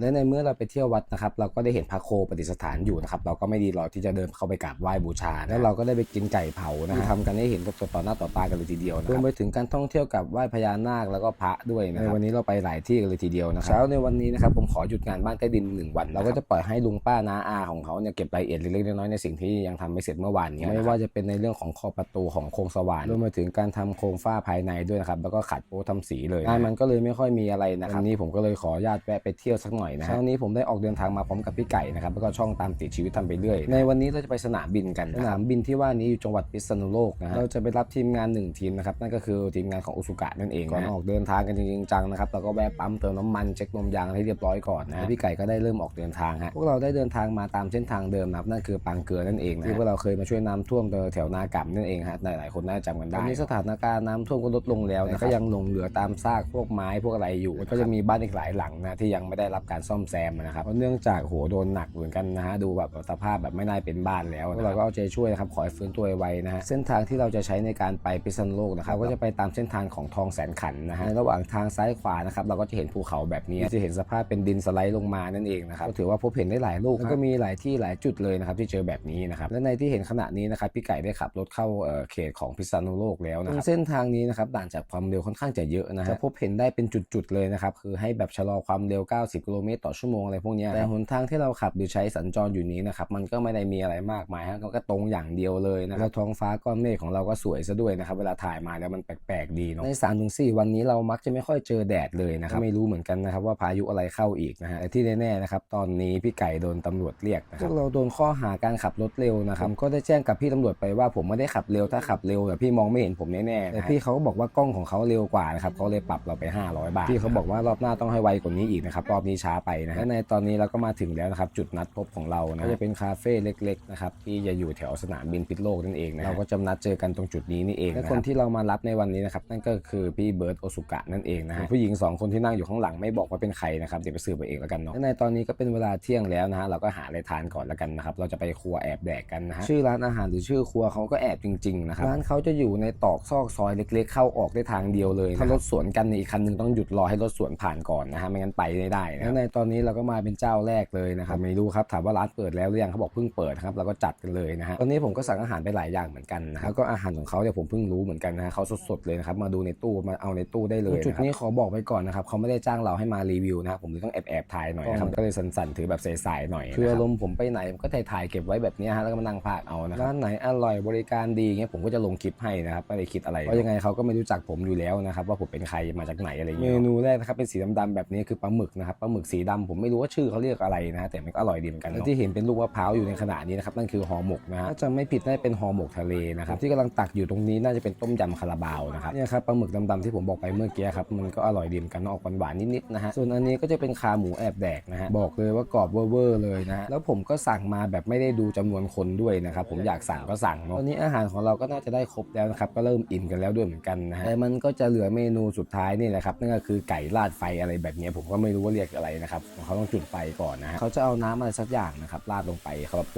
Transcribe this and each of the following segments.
และในเมื่อเราไปเที่ยววัดนะครับ เราก็ได้เห็นพระโคประดิษฐานอยู่นะครับ เราก็ไม่ดีรอที่จะเดินเข้าไปกราบไหว้บูชา แล้วเราก็ได้ไปกินไก่เผานะทำกันให้เห็นสดๆต่อหน้าต่อตากันเลยทีเดียวนะรวมไปถึงการท่องเที่ยวกับไหว้พญานาคแล้วก็พระด้วยนะในวันนี้เราไปหลายที่กันเลยทีเดียวนะครับเช้าในวันนี้นะครับผมขอหยุดงานบ้านใต้ดินหนึ่งวัน เราก็จะปล่อยให้ลุงป้าน้าอาของเขาเนี่ยเก็บรายละเอียดเล็กๆน้อยๆในสิ่งที่ยังทำไม่เสร็จเมื่อวานนี้ไม่ว่าจะเป็นในเรื่องของขอบประตูของโครงสว่านรวมไปถึงการทำโครงฝ้าภายในด้วยนะครับแล้วก็ขัดโป๊ทำสีเลยงานมันก็เลยไม่ค่อยมีอะไรนะครับวันนี้ผมก็เลยขออนุญาตแวะไปเที่ยวสักหน่อยนะเช้านี้ผมได้ออกเดินทางมาพร้อมกับพี่ไก่นะครับแล้วก็ช่องตามติดชีวิตทำไปเรื่อยในวันนี้เราจะไปสนามบินกันสนามบินที่ว่านี้อยู่จังหวัดพิษณุโลกนะฮะเราจะไปรับทีมงานหนึ่งทีมนะครับนั่นก็คือทีมงานของอุสุกะนั่นเองก่อนออกเดินทางกันจริงๆจังนะครับเราก็แวะปั๊มเติมน้ำมันเช็คลมยางให้เรียบร้อยก่อนนะพี่ไก่ก็ได้เริ่มออกเดินทางฮะพวกเราได้เดินทางมาตามเส้นทางเดิมนะครับนั่นคือปางเกลือนั่นเองนะที่พวกเราเคยมาช่วยน้ำท่วมแถวนากัมนั่นเองฮะหลายๆคนน่าจะจำกันได้ตอนนี้สถานการณ์น้ำท่วมก็ลดลงแล้วนะก็ยังหลงเหลือตามซากพวกไม้พวกอะไรอยู่ก็จะมีบ้านอีกหลายหลังนะที่ยังไม่ได้รับการซ่อมแซมนะครับเพราะเนื่องจากโหโดนหนักเหมือนกันนะฮะดูแบบสภาพแบบไม่น่าเป็นบ้านแล้วพวกเราก็เอาใจช่วยนะครับขอให้ฟื้นตัวไวๆนะฮะเส้นทางที่เราจะใช้ในการไปพิษณุโลกนะครับก็จะไปตามเส้นทางของทองแสนขันนะฮะในระหว่างทางซ้ายขวานะครับเราก็จะเห็นภูเขาแบบนี้จะเห็นสภาพเป็นดินสไลด์ลงมานั่นเองนะครับก็ถือว่าพบเห็นได้หลายลูกแล้วก็มีหลายที่หลายจุดเลยนะครับที่เจอแบบนี้นะครับและในที่เห็นขณะนี้นะครับพี่ไก่ได้ขับรถเข้าเอ่อเขตของพิษณุโลกแล้วนะครับเส้นทางนี้นะครับต่างจากความเร็วค่อนข้างจะเยอะนะฮะจะพบเห็นได้เป็นจุดๆเลยนะครับคือให้แบบชะลอความเร็ว 90กิโลเมตรต่อชั่วโมงอะไรพวกเนี้ยแต่หนทางที่เราขับหรือใช้สัญจรอยู่นี้นะครับมันก็ไม่ได้มีอะไรมากมายฮะก็ตรงอย่างเดียวเลยนะครับท้องฟ้าก้อนเมฆของเราก็สวยซะด้วยนะครับเวลาถ่ายมาแล้วมันแปลกๆดีเนาะใน3-4วันนี้เรามักจะไม่ค่อยเจอแดดเลยนะครับไม่รู้เหมือนกันนะครับว่าพายุอะไรเข้าอีกนะฮะแต่ที่แน่ๆนะครับตอนนี้พี่ไก่โดนตำรวจเรียกนะครับพวกเราโดนข้อหาการขับรถเร็วนะครับก็ได้แจ้งกับพี่ตำรวจไปว่าผมไม่ได้ขับเร็วถ้าขับเร็วแต่พี่มองไม่เห็นผมแน่ๆแต่พี่เขาก็บอกว่ากล้องของเขาเร็วกว่านะครับเขาเลยปรับเราไป 500 บาทพี่เขาบอกว่ารอบหน้าต้องให้ไวกว่านี้อีกนะครับรอบนี้ช้าไปนะฮะและในตอนนี้เราก็มาถึงแล้วนะครับจุดนัดพบของเรานะก็จะเป็นคาเฟ่เล็กๆนะครับที่จะอยู่แถวสนามบินพิษโลกนั่นเองนะเราก็จะนัดเจอกันตรงจุดนี้นี่เองและคนที่เรามารับในวันนี้นะครับนั่นก็คือพี่เบิร์ตโอสุกะนั่นเองนะฮะผู้หญิงสองคนที่นั่งอยู่ข้างหลังไม่บอกว่าเป็นใครนะครับเดี๋ยวไปสืบไปเองแล้วกันเนาะและในตอนนี้ก็เป็นเวลาเที่ยงแล้วนะฮะเราก็หาอะไรทานก่อนแล้วกันนะครับเราจะไปครัวแอบแดกกันนะฮะชื่อร้านอาหารหรือชื่อครัวเขาก็แอบจริงๆนะครับร้านเขาจะอยู่ในตอกซอกซอยเล็ก ๆ เข้าออกได้ทางเดียวเลยถ้ารถสวนกันเนี่ยอีกคันหนึงต้องหยุดรอให้รถสวนผ่านก่อนนะฮะไม่งั้นไปไม่ได้นะและในตอนนี้เราก็มาเป็นเจ้าแรกเลยนะครับไม่รู้ครับถามว่าร้านเปิดแล้วหรือยังเขาบอกเพิ่งเปิดครับเราก็จัดกันเลยนะฮะตอนนี้ผมก็สั่งอาหารไปหลายอย่างเหมือนกันนะฮะแล้วก็อาหารของเขาเนี่ยผมเพิ่งรู้เหมือนกันนะฮะเขาสดๆเลยนะครับมาดูในตู้มาเอาในตู้ได้เลยจุดนี้ขอบอกไปก่อนนะครับเขาไม่ได้จ้างเราให้มารีวิวนะครับผมเลยต้องแอบแอบๆถ่ายหน่อยนะครับก็เลยสั่นๆถือแบบใสๆหน่อยคืออารมณ์ผมไปไหนผมก็ถ่ายๆเก็บไว้แบบนี้ฮะแล้วก็มานั่งพากเอานะครับร้านไหนอร่อยบริการดีเงี้ยผมก็จะลงคลิปให้นะครับไม่ได้คิดอะไรเพราะยังไงเขาก็ไม่รู้จักผมอยู่แล้วนะครับว่าผมเป็นใครมาจากไหนอะไรเงี้ยเมนูแรกนะครับเป็นสีดำๆแบบนี้คือปลาหมึกนะครับปลาหมึกสีดำผมไม่รู้ว่าชื่อเขาเรียกอะไรนะฮะแต่มันก็อร่อยดีเหมือนกันและที่เห็นเป็นลูกมะพร้าวอยู่ในขณะนี้นะครับนั่นคือห่อหมกนะฮะถ้าจะไม่ผิดน่าจะเป็นห่อหมกทะเลนะครับที่กำลังตักอยู่ตรงนี้น่าจะเป็นต้มยำคาราบาวนะครับเนี่ยครับปลาหมึกดำๆที่ผมบอกไปเมื่อกี้ครับมันก็อร่อยดีเหมือนกันออกหวานๆนิดๆนะฮะส่วนอันนี้ก็จะเป็นขาหมูแอบแดกนะฮะบอกเลยว่ากรอบเวอร์ๆเลยนะฮะแล้วผมก็สั่งมาแบบไม่ได้ดูจำนวนคนด้วยนะครับผมอยากสั่งก็สั่งเนาะตอนนี้อาหารของเราก็น่าจะได้ครบแล้วนะครับก็เริ่มอิ่มกันแล้วด้วยเหมือนกันนะฮะแต่มันก็จะเหลือเมนูสุดท้ายนี่แหละครับนั่นก็คือไก่ราดไฟอะไรแบบนี้ผมก็ไม่รู้ว่าเรียกอะไรนะครับเขาต้องจุดไฟก่อนนะฮะเขาจะเอาน้ำอะไรสักอย่างนะครับราดลงไป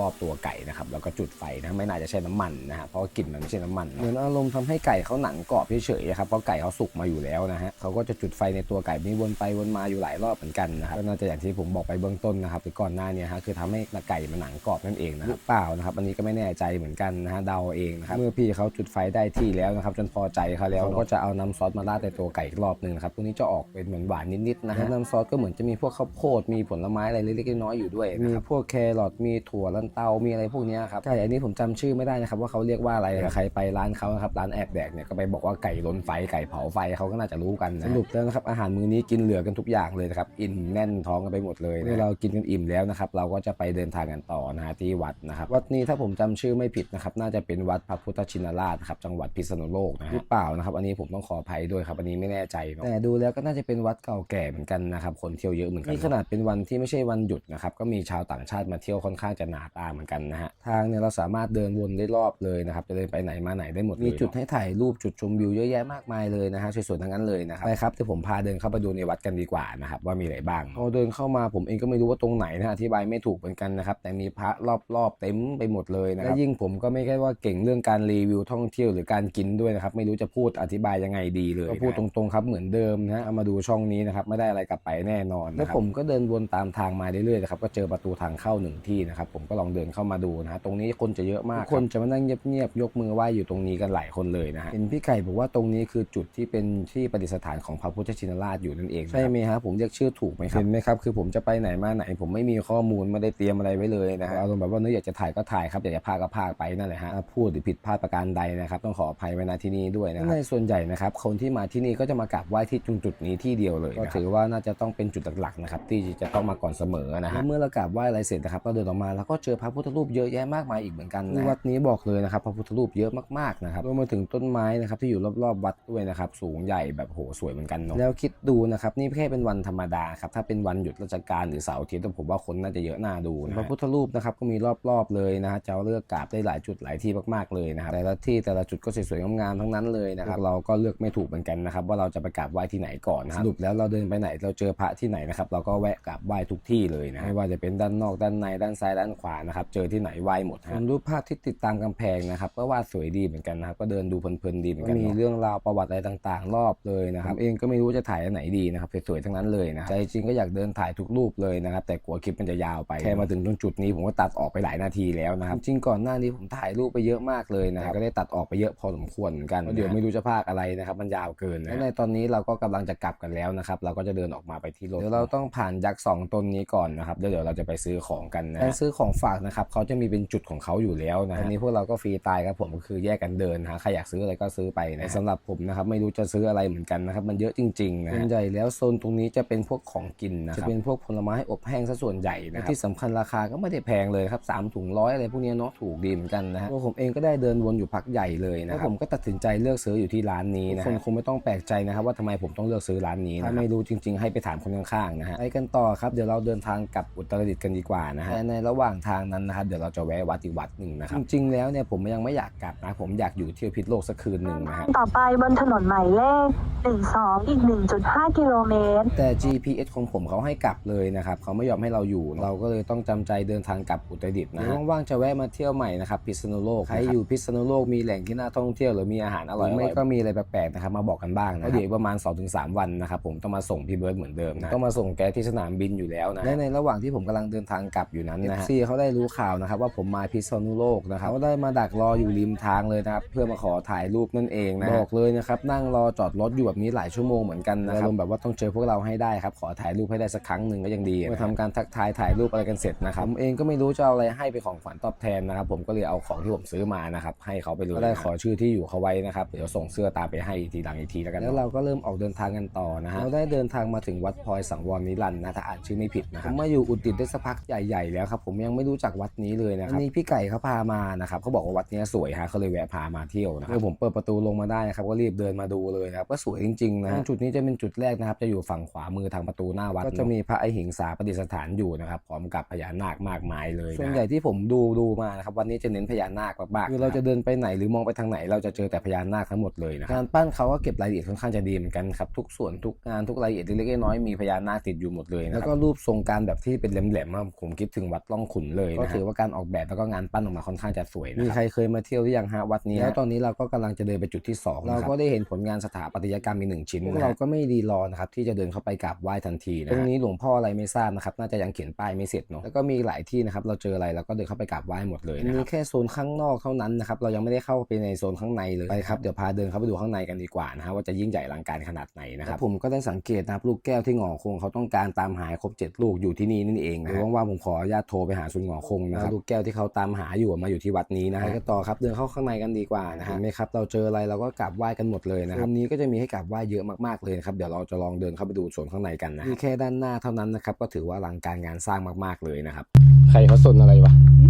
รอบๆตัวไก่นะครับแล้วก็จุดไฟนะไม่น่าจะใช่น้ำมันนะฮะเพราะว่ากลิ่นมันไม่ใช่น้ำมันเหมือนอารมณ์ทำให้ไก่เขาหนังกรอบเฉยๆครับเพราะไก่เขาสุกมาอยู่แล้วนะฮะเขาก็จะจุดไฟในตัวไก่นี้วนไปวนมาอยู่หลายรอบเหมือนกันนะครับก็น่าจะอย่างที่ผมบอกไปเบื้องต้นนะครับหรือก่อนหน้านี้ฮะคือทำให้ไก่มันหนังกรอบนั่นเองนะหรือเปล่านะครับอันนี้ก็ไม่แน่ใจเหมือนกันนะฮะเดาเองนะครับเมื่อพี่เขาจุดไฟได้ที่แล้วนะครับจนพอใจเขาแล้วเขาก็จะเอาน้ำซอสมาราดในตัวไก่อีกรอบหนึ่งนะครับตรงนี้จะออกเป็นเหมือนหวานนิดๆนะฮะน้ำซอสก็เหมือนจะมีพวกข้าวโพดมีผลไม้อะไรเล็กๆน้อยๆอยู่ด้วยมีพวกแครอทมีถั่วลันเตามีอะไรพวกเนี้ยครับไก่อันนี้ผมจำชื่อไม่ได้นะครับว่าเขาเรียกว่าอะไรใครไปร้านเขานะครับร้านแอบแดกเนี่ยก็ไปบอกว่าไก่ล้นไฟไก่เผาไฟเขาก็น่าจะรู้กันนะสรุปแล้วนะครับอาหารมื้อนี้กินเหลือกันทุกอย่างเลยนะครับอิ่มแน่นท้องกันไปหมดเลยเมื่อเรากินกันอิ่มแล้วนะครับเราก็จะไปเดินทางกันต่อนะฮะที่วัดนะครับวัดนี้ถ้าผมจำชื่อไม่ผิดนะครับน่าจะเป็นวัดพระพุทธชินราชครับจังหวัดพิษณุโลกนะฮะหรือเปล่านะครับอันนี้ผมต้องขออภัยด้วยครับอันนี้ไม่แน่ใจเนาะแต่ดูแล้วก็น่าจะเป็นวัดเก่าแก่เหมือนกันนะครับคนเที่ยวเยอะเหมือนกันนี่ขนาดเป็นวันที่ไม่ใช่วันหยุดนะครับก็มีชาวต่างชาติมาเที่ยวค่อนข้างจะหนาตาเหมือนกันนะฮะทางเนี่ยเราสามารถเดินวนได้รอบเลยนะครับจะเดินไปไหนมาไหนได้หมดเลยมีจุดให้ถ่ายรูปจุดชมวิวเยอะแยะมากมายเลยนะฮะสวยๆทั้งนั้นเลยนะครับไปครับเดี๋ยวผมพาเดินเข้าไปดูในวัดกันดีกว่านะครับว่ามีอะไรบ้างพอเดินเข้ามาผมเองก็ไม่รู้ว่าตรงไหนนะอธิบายไม่ถูกเหมือนกันนะครับแต่มีพระรอบๆเต็มไปหมดเลยนะครับและยิ่งผมก็ไม่ใช่ว่าเก่งเรื่องการรีวิวท่องเที่ยวหรือการกินด้วยนะครับไม่รู้จะพูดอธิบายยังไงดีเลยก็พูดตรงๆครับเหมือนเดิมนะเอามาดูช่องนี้นะครับไม่ได้อะไรกลับไปแน่นอนและแล้วผมก็เดินวนตามทางมาเรื่อยๆนะครับก็เจอประตูทางเข้าหนึ่งที่นะครับผมก็ลองเดินเข้ามาดูนะฮะตรงนี้คนจะเยอะมากคนจะมานั่งเงียบๆยกมือไหว้อยู่ตรงนี้กันหลายคนเลยนะฮะเห็นพี่ไก่บอกว่าตรงนี้คือจุดที่เป็นที่ประดิษฐานของพระพุทธชินราชอยู่นั่นเองใช่ไหมฮะผมเรียกชื่อถูกไหมครับเห็นไหมครับคือผมจะไปไหนมาไหน ผมไม่มีข้อมูลไม่ได้เตรียมอะไรไว้เลยนะฮะอารมณ์แบบว่าเนื้ออยากจะถ่ายก็ถ่ายครับอยากจะพากก็พากไปนั่นแหละฮะถ้าพูดหรือผิดพลาดประการใดนะครับต้องขออภัยไว้ณที่นี้ด้วยนะครับในส่วนใหญ่นะครับคนที่มาที่นี่ก็จะมากราบไหว้ที่จุดจุดนี้ที่เดียวเลยก็ถือว่าน่าจะต้องเป็นจุดหลักๆนะครับที่จะต้องมาก่อนเสมอนะฮะเมื่อเรากราบไหว้อะไรเสร็จนะครับเราเดินออกมาแล้วก็เจอพระพุทธรูปเยอะแยะมากมายอีกเหมือนกันนะวัดนี้บอกเลยนะครับพระพุทธรูปเยอะมากๆนะครับรวมไปถึงต้นไม้นะครับที่อยู่รอบๆวัดด้วยนะครับสูงใหญ่แบบโหสวยเหมือนกันเนาะแล้วคิดดูนะครับนี่แค่เป็นวันธรรมดาครับถ้าเป็นวันหยุดราชการหรือเสาร์อาทิตย์ผมว่าคนน่าจะเยอะน่าดูนะพระพุทธรูปนะครับก็มีรอบๆเลยนะฮะจะเลือกกราบได้หลายจุดหลายที่มากๆเลยนะครับแต่ละที่แต่ละจุดก็สวยๆงามๆทั้งนั้นเลยนะครับเราก็เลือกไม่ถูกเหมือนกันนะครับว่าเราจะไปกราบไหว้ที่ไหนก่อนนะครับสรุปแล้วเราเดินไปไหนเราเจอพระที่ไหนนะครับเราก็แวะกราบไหว้ทุกที่เลยนะไม่ว่าจะเป็นด้านนอกด้านในด้านซ้ายด้านขวานะครับเจอที่ไหนไหว้หมดฮะรูปภาพที่ติดตามกำแพงนะครับก็วาดสวยดีเหมือนกันนะครับก็เดินดูเพลินๆดีเหมือนกันมีเรื่องราวประวัติอะไรต่างๆ รอบเลยนะครับเองก็ไม่รู้จะถ่ายอันไหนดีนะครับสวยๆทั้งนั้นเลยนะใจจริงก็อยากเดินถ่ายทุกรูปเลยนะครับแต่กลัวคลิปมันจะยาวไปแค่มาถึงตรงจุดนี้ผมก็ตัดออกไปหลายนาทีแล้วนะครับจริงก่อนหน้านี้ผมถ่ายรูปไปเยอะมากเลยนะครับก็ได้ตัดออกไปเยอะพอสมควรเหมือนกันเพราะเดี๋ยวไม่รู้จะพากอะไรนะครับมันยาวเกินนะและในตอนนี้เราก็กำลังจะกลับกันแล้วนะครับเราก็จะเดินออกมาไปที่รถเดี๋ยวเราต้องผ่านยักษ์สองตนนี้ก่อนนะครับเดี๋ยวเดี๋ยวเราจะไปซื้อของกันนะการซื้อของฝากนะครับเขาจะมีเป็นจุดของเขาอยู่แล้วนะอันนี้พวกเราก็ฟรีตายครับผมก็คือแยกกันเดินหาใครอยากซื้ออะไรก็ซื้อไปนะสำหรับผมนะครับไม่รู้จะซื้ออะไรเหมือนกันนะครับมันเยอะจริงๆนะส่วนใหญ่แล้วโซนตรงนี้จะเป็นพวกของกินนะจะเป็นพวกผลไม้อบแห้งซะส่วนใหญ่นะครับที่สำคัญราคาก็ไม่ได้แพงเลยครับสามถุงร้อยอะไรพวกนี้เนาะถูกดีเหมือนกันนะฮะตัวผมเองก็ได้เดินวนอยู่พักใหญ่เลยนะครับผมก็ตัดสินใจเลือกซื้ออยู่ที่ร้านนี้นะคนคงไม่ต้องแปลกใจนะครับว่าทำไมผมต้องเลือกซื้อร้านนี้นะถ้าไม่รู้จริง ๆ ให้ไปถามคนข้างๆนะฮะไปกันต่อครับเดี๋ยวเราเดินทางกลับอุตรดิตถ์กันดีกว่านะฮะและในระหว่างทางนั้นนะครับเดี๋ยวเราจะแวะวัดอีกวัดหนึ่งนะครับจริงๆแล้วเนี่ยผมยังไม่อยากกลับนะผมอยากอยู่เที่ยวพิษโลกสักคืนหนึ่งนะฮะต่อไปบนถนนหมายเลข 12 อีก 1.5 กิโลเมตร แต่ GPS ของผมเขาให้กลับเลยนะครับเขาไม่ยอมให้เราอยู่ เราก็เลยต้องจำใจเดินทางกลับอุตรดิตถ์นะว่างๆจะแวะมาเที่ยวใหม่นะครับพิษณุโลกใครอยู่พิษณุโลกมีแหล่งที่น่าท่องเที่ยวหรือมีอาหารอร่อยไม่ก็มีอะไรแปลกๆนะครับมาบอกกันบ้างนะเดี๋ยวอีกประมาณ 2-3 วันนะครับผมต้องมาส่งพี่เบิร์ดเหมือนเดิมนะต้องมาส่งแกที่สนามบินอยู่แล้วนะและในระหว่างที่ผมกำลังเดินทางกลับอยู่นั้นนะฮะซีเขาได้รู้ข่าวนะครับว่าผมมาพิษณุโลกนะครับเขาได้มาดักรออยู่ริมทางเลยนะครับเพื่อมาขอถ่ายรูปนั่นเองนะบอกเลยนะครับนั่งรอจอดรถอยู่แบบนี้หลายชั่วโมงเหมือนกันนะครับอารมณ์แบบว่าต้องเจอพวกเราให้ได้ครับขอถ่ายรูปให้ได้สักครั้งหนึ่งก็ยังดีมาทำการทักทายถ่ายรูปอะไรกันเสร็จนะครับผมเองก็ไม่รู้จะเอาอะไรให้เป็นของขวัญตอบแทนนะครับผมก็เลยเอาของที่ผมซื้อมานะครับให้เขาไปเลยก็ได้ขอชื่อที่อยู่เขาไว้นะครับเดี๋ยวส่งเสื้อตามไปให้ทีหลังอีกทีแล้วกันแล้วเราก็เริ่มออกเดินทางกันต่อนะฮะเราได้เดินทางมาถึงวัดพลอยสังวรนิรันดร์นะถ้าอ่านชื่อไม่ผิดนะครับผมมาอยู่อุตรดิตถ์ได้สักพักใหญ่ๆแล้วครับผมยังไม่รู้จักวัดนี้เลยนะครับอันนี้พี่ไก่เขาพามานะครับเขาบอกว่าวัดนี้สวยฮะเขาเลยแวะพามาเที่ยวนะครับเมื่อผมเปิดประตูลงมาได้นะครับก็รีบเดินมาดูเลยนะครับก็สวยจริงๆนะจุดนี้จะเป็นจุดแรกนะครับ จะอยู่ฝั่งขวามือทางประตูหน้าวัด ก็จะมีพระไอหิงสาประดิษฐานอยู่นะครับพร้อมกับพญานาคมากมายเลยส่วนใหญ่ที่ผมดูดูมานะครับวันนี้จะเน้นพญานาคมากๆคือเราจะเดินไปไหนหรือมองไปทางไหน เราจะเจอแต่พญานาคทั้งหมดเลยนะครับการปั้นเขาก็เก็บรายละเอียดค่อนข้างจะดีเหมือนกันครับทุกส่วนทุกงานทุกรายละเอียดเล็กๆน้อยๆมีพญานาคติดอยู่หมดเลยนะแล้วก็รูปทรงการแบบที่เป็นแหลมๆอะผมคิดถึงวัดล่องขุนเลยก็ถือว่าการออกแบบแล้วก็งานปั้นออกมาค่อนข้างจะสวยนะมีใครเคยมาเที่ยวหรือยังฮะวัดนี้แล้วตอนนี้เราก็กำลังจะเดินไปจุดที่สองเราก็ได้เห็นผลงานสถาปัตยกรรมมีหนึ่งชิ้นพวกเราก็ไม่รีรอนะครับที่จะเดินเข้าไปกราบไหว้ทันทีนะตรงนี้หลวงพ่ออะไรไม่ทราบนะครับน่าจะยังเขียนป้ายไม่เสร็จเนาะแล้วก็มีหลายที่นะครับเราเจออะไรเราก็เดินเข้าไปกราบไหว้หมดเลยนะมีแค่โซนข้างนอกเท่านั้นนะครับเรายังไม่ได้เข้าไปในโซนข้างในเลยไปครับเดี๋ยวพาเดินเข้าไปดูข้างในกันดีกว่านะฮะว่าจะยิ่งใหญ่อลังการขนาดไหนนะครับผมก็ได้สังเกตนะครับลูกแก้วที่หงอคงเขาต้องการตามหาครบเจ็ดลูกอยู่ที่นี่นั่นเองนะว่างๆผมขออนุญาตโทรไปหาซุนหงอคงนะครับลูกแก้วที่เขาตามหาอยู่มาอยู่ที่วัดนี้นะฮะก็ต่อครับเดินเข้าข้างในกันดีกว่านะฮะเห็นไหมครับเราเจออะไรเราก็กราบไหว้กันหมดเลยนะครับวันนี้ก็จะมีให้กราบไหว้เยอะมากๆเลยนะครับเดี๋ยวเราจะลองเดินเข้าไปดูส่วนข้างในกันนะนี่แค่ด้านหน้าเท่านั้นนะครับก็ถือว่าอลังการงานสร้างมากๆเลยนะครับ ใครเขาสนอะไรวะไอเ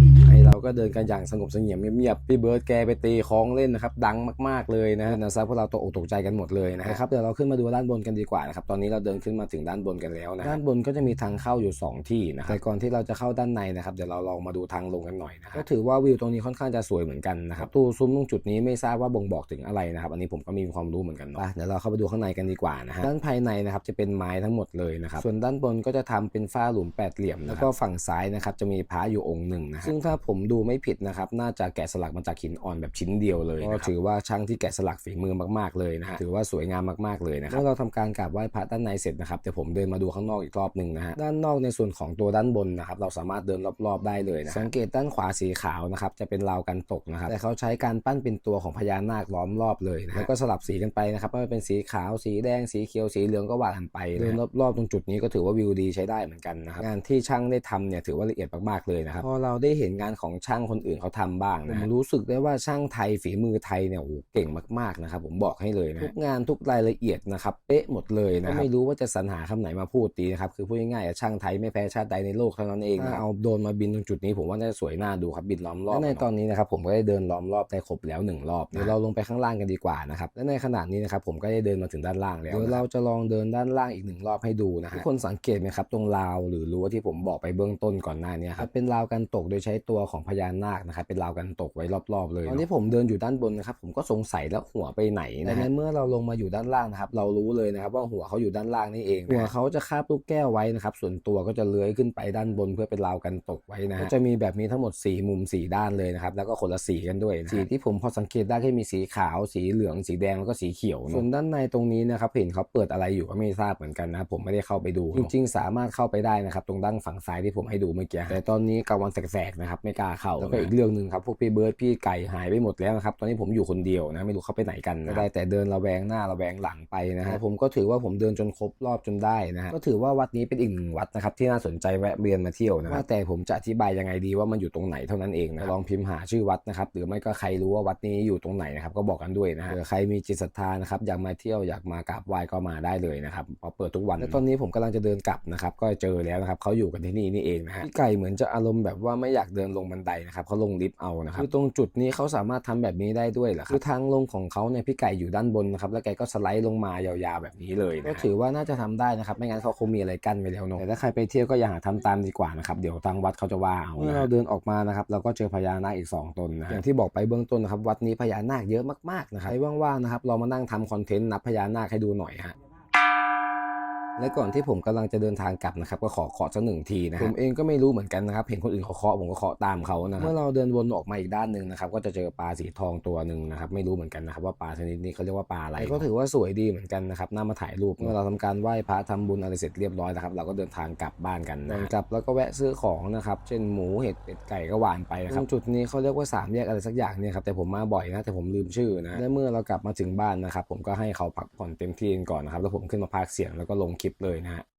รา ก็เดินกันอย่างสงบเสงี่ยมเงียบๆพี่เบิร์ดแกไปตีคล้องเล่นนะครับดังมากๆเลยนะนะซับพวกเราตกอกตกใจกันหมดเลยนะครับเดี๋ยวเราขึ้นมาดูด้านบนกันดีกว่านะครับตอนนี้เราเดินขึ้นมาถึงด้านบนกันแล้วนะด้านบนก็จะมีทางเข้าอยู่ 2 ที่นะครับแต่ก่อนที่เราจะเข้าด้านในนะครับเดี๋ยวเราลองมาดูทางลงกันหน่อยนะครับก็ถือว่าวิวตรงนี้ค่อนข้างจะสวยเหมือนกันนะครับตู้ซุ้มตรงจุดนี้ไม่ทราบว่าบ่งบอกถึงอะไรนะครับอันนี้ผมก็มีความรู้เหมือนกันเนาะไปเดี๋ยวเราเข้าไปดูข้างในกันดีกว่านะฮะด้านภายในนะครับจะเป็นไม้ทั้งหมดเลยนะครับส่วนด้านบนก็จะทำเป็นฝ้าหลุมแปดเหลี่ยมแล้วก็ฝั่งซ้ายนะครับจะมีพระอยู่องค์หนึ่งนะซึ่งถ้าผมดูไม่ผิดนะครับ น่าจะแกะสลักมาจากหินอ่อนแบบชิ้นเดียวเลยก็ถือว่าช่างที่แกะสลักฝีมือมากๆเลยนะฮะถือว่าสวยงามมากๆเลยนะครับเมื่อเราทำการกราบไหว้พระด้านในเสร็จนะครับเดี๋ยวผมเดินมาดูข้างนอกอีกรอบหนึ่งนะฮะด้านนอกในส่วนของตัวด้านบนนะครับเราสามารถเดินรอบๆได้เลยนะสังเกตด้านขวาสีขาวนะครับจะเป็นราวกันตกนะครับแต่เขาใช้การปั้นเป็นตัวของพญานาคล้อมรอบเลยนะแล้วก็สลับสีกันไปนะครับไม่ว่าเป็นสีขาวสีแดงสีเขียวสีเหลืองก็ว่ากันไปเดินรอบๆตรงจุดนี้ก็ถือว่าวิวดีใช้ได้เหมือนกันนะครับงานที่ช่างได้ทำเนี่ยถือว่าละเอียดมากๆเลยนะครับพอเราได้เห็นงานของช่างคนอื่นเขาทำบ้างนะผมรู้สึกได้ว่าช่างไทยฝีมือไทยเนี่ยโอ้โหเก่งมากๆนะครับ ผมบอกให้เลยนะทุกงานทุกรายละเอียดนะครับเป๊ะหมดเลยนะไม่รู้ว่าจะสรรหาคำไหนมาพูดดีนะครับคือพูดง่ายๆอะช่างไทยไม่แพ้ชาติใดในโลกเท่านั้นเองนะเอาโดรนมาบินตรงจุดนี้ผมว่าน่าจะสวยน่าดูครับบินล้อมรอบและในตอนนี้นะครับผมก็ได้เดินล้อมรอบได้ครบแล้วหนึ่งรอบเดี๋ยวเราลงไปข้างล่างกันดีกว่านะครับและในขณะนี้นะครับผมก็ได้เดินมาถึงด้านล่างแล้วเดี๋ยวเราจะลองเดินด้านล่างอีกหนึ่งรอบให้ดูนะฮะทุกคนสังเกตไหมครับตรงราวหรือรั้วที่ผมบอกไปเบื้องต้นก่อนหน้านี้ครับเป็นราวกันตกโดยใช้ตัวของพญานาคนะครับเป็นราวกันตกไว้รอบๆเลยตอนนี้ผมเดินอยู่ด้านบนนะครับผมก็สงสัยแล้วหัวไปไหนนะในเมื่อเราลงมาอยู่ด้านล่างนะครับเรารู้เลยนะครับว่าหัวเขาอยู่ด้านล่างนี่เองหัวเขาจะคาบลูกแก้วไว้นะครับส่วนตัวก็จะเลื้อยขึ้นไปด้านบนเพื่อเป็นราวกันตกไว้นะฮะก็จะมีแบบนี้ทั้งหมด 4 มุม 4 ด้านเลยนะครับแล้วก็คนละสีกันด้วยนะสีที่ผมพอสังเกตได้ก็มีสีขาว สีเหลือง สีแดงแล้วก็สีเขียวส่วนด้านในตรงนี้นะครับเห็นเขาเปิดอะไรอยู่ก็ไม่ทราบเหมือนกันนะผมไม่ได้เข้าไปดูจริงๆ สามารถเข้าไปได้นะครับตรงด้านฝั่งซ้ายที่ผมให้ดูเมื่อกี้แต่ตอนนี้กลางวันแสกๆนะครับไม่กล้าเข้าแล้วก็อีกเรื่องหนึ่งครับพวกพี่เบิร์ดพี่ไก่หายไปหมดแล้วนะครับตอนนี้ผมอยู่คนเดียวนะไม่รู้เขาไปไหนกันนะได้แต่เดินระแวงหน้าระแวงหลังไปนะฮะผมก็ถือว่าผมเดินจนครบรอบจนได้นะฮะก็ถือว่าวัดนี้เป็นอีกหนึ่งวัดนะครับที่น่าสนใจแวะเวียนมาเที่ยวนะว่าแต่ผมจะอธิบายยังไงดีว่ามันอยู่ตรงไหนเท่านั้นเองนะลองพิมพ์หาชื่อวัดนะครับหรือไม่ก็ใครรู้ว่าวัดนี้อยู่ตรงไหนนะครับก็บอกกันด้วยนะฮะเผื่อใครมีจิตศรัทธานะครับอยากมาเที่ยวอยากมากราบไหว้ก็มาได้เลยนะครับเพราะเปิดทุกวันและตอนนี้ผมกำลังจะเดินกลับนะครับก็เจอแล้วนะครับเขาอยู่กันที่นี่นี่เองนะฮะพี่ไก่เหมือนจะอารมณ์แบบว่าไม่อยากเดินลงบันไดนะครับเขาลงลิฟต์เอานะครับคือตรงจุดนี้เขาสามารถทำแบบนี้ได้ด้วยเหรอครับคือทางลงของเขาเนี่ยพี่ไก่อยู่ด้านบนนะครับแล้วแกก็สไลด์ลงมายาวๆแบบนี้เลยนะก็ถือว่าน่าจะทำได้นะครับไม่งั้นเขาคงมีอะไรกั้นไว้แล้วเนอะแต่ถ้าใครไปเที่ยวก็อย่าหาทำตามดีกว่านะครับเดี๋ยวทางวัดเขาจะว่าเอาเมื่อเราเดินออกมานะครับเราก็เจอพญานาคอีกสองตนนะอย่างที่บอกไปเบื้องต้นนะครับวัดนี้พญานาคเยอะมากๆนะครับใครว่างๆนะครับเรามานั่งทำคอนเทนต์นับพญานาคให้ดูหน่อยฮะ และก่อนที่ผมกำลังจะเดินทางกลับนะครับก็ขอเคาะสักหนึ่งทีนะผมเองก็ไม่รู้เหมือนกันนะครับเห็นคนอื่นเขาเคาะผมก็เคาะตามเขานะเมื่อเราเดินวนออกมาอีกด้านหนึ่งนะครับก็จะเจอปลาสีทองตัวหนึ่งนะครับไม่รู้เหมือนกันนะครับว่าปลาชนิดนี้เขาเรียกว่าปลาอะไรก็ถือว่าสวยดีเหมือนกันนะครับน่ามาถ่ายรูปเมื่อเราทำการไหว้พระทำบุญอะไรเสร็จเรียบร้อยนะครับเราก็เดินทางกลับบ้านกันนะกลับแล้วก็แวะซื้อของนะครับเช่นหมูเห็ดเป็ดไก่ก็หวานไปนะครับจุดนี้เขาเรียกว่าสามแยกอะไรสักอย่างเนี่ยครับแต่ผมมาบ่อยนะแต่ผมลืมชื่อนะและเมื่อเรากลับมาถึงบ้านนะครับผมก็ให้เขาพักผ่อนเต็มที่กันก่อนนะครับแล้วผมขึ้นมาพากย์เสียงแล้วก็ลงคลิปเลยนะฮะ